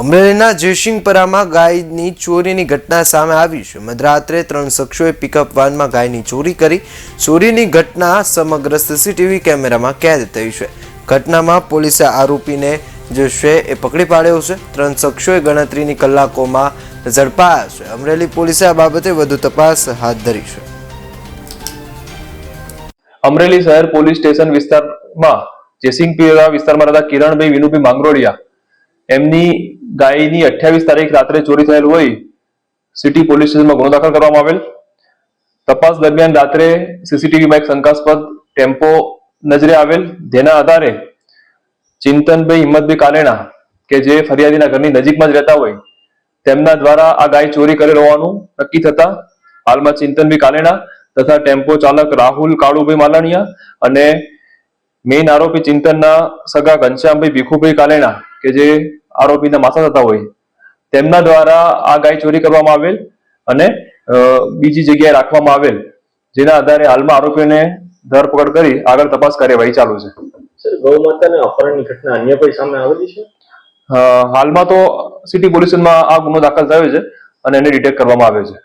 અમરેલીના જયસિંહપરામાં ગાયની ચોરીની ઘટના સામે આવી છે. મધરાત્રે ત્રણ શખ્સોએ પિકઅપ વાનમાં ગાયની ચોરી કરી. ચોરીની ઘટના સમગ્ર સીસીટીવી કેમેરામાં કેદ થઈ છે. ઘટનામાં પોલીસે આરોપીને જે છે એ પકડી પાડ્યો છે. ત્રણ શખ્સોએ ગણતરીની કલાકોમાં ઝડપાયા છે. અમરેલી પોલીસે આ બાબતે વધુ તપાસ હાથ ધરી છે. અમરેલી શહેર પોલીસ સ્ટેશન વિસ્તારમાં જેસિંગપીરા વિસ્તારમાં રહેતા કિરણભાઈ વિનુભાઈ માંગરોળિયા એમની ગાયની અઠ્યાવીસ તારીખ રાત્રે ચોરી થયેલ હોય, સિટી પોલીસ સ્ટેશનમાં ગુનો દાખલ કરવામાં આવેલ. તપાસ દરમિયાન રાત્રે સીસીટીવીમાં એક શંકાસ્પદ ટેમ્પો નજરે આવેલ. જેના આધારે ચિંતનભાઈ હિંમતભાઈ કાલેણા, કે જે ફરિયાદીના ઘરની નજીકમાં જ રહેતા હોય, તેમના દ્વારા આ ગાય ચોરી કરેલ હોવાનું નક્કી થતા હાલમાં ચિંતનભાઈ કાલેણા તથા ટેમ્પો ચાલક રાહુલ કાળુભાઈ માલાણીયા અને મેઇન આરોપી ચિંતનના સગા ઘનશ્યામભાઈ ભીખુભાઈ કાલેણા, કે જે આરોપીના માસા થતા હોય. તેમના દ્વારા આ ગાય ચોરી કરવામાં આવેલ અને બીજી જગ્યાએ રાખવામાં આવેલ. જેના આધારે હાલમાં આરોપીઓને ધરપકડ કરી આગળ તપાસ કાર્યવાહી ચાલુ છે. સર ગૌ માતાને અપહરણની ઘટના અન્ય કોઈ સામે આવેલી છે? હાલમાં તો સિટી પોલીસમાં આ ગુનો દાખલ થયો છે અને એને ડિટેક્ટ કરવામાં આવે છે.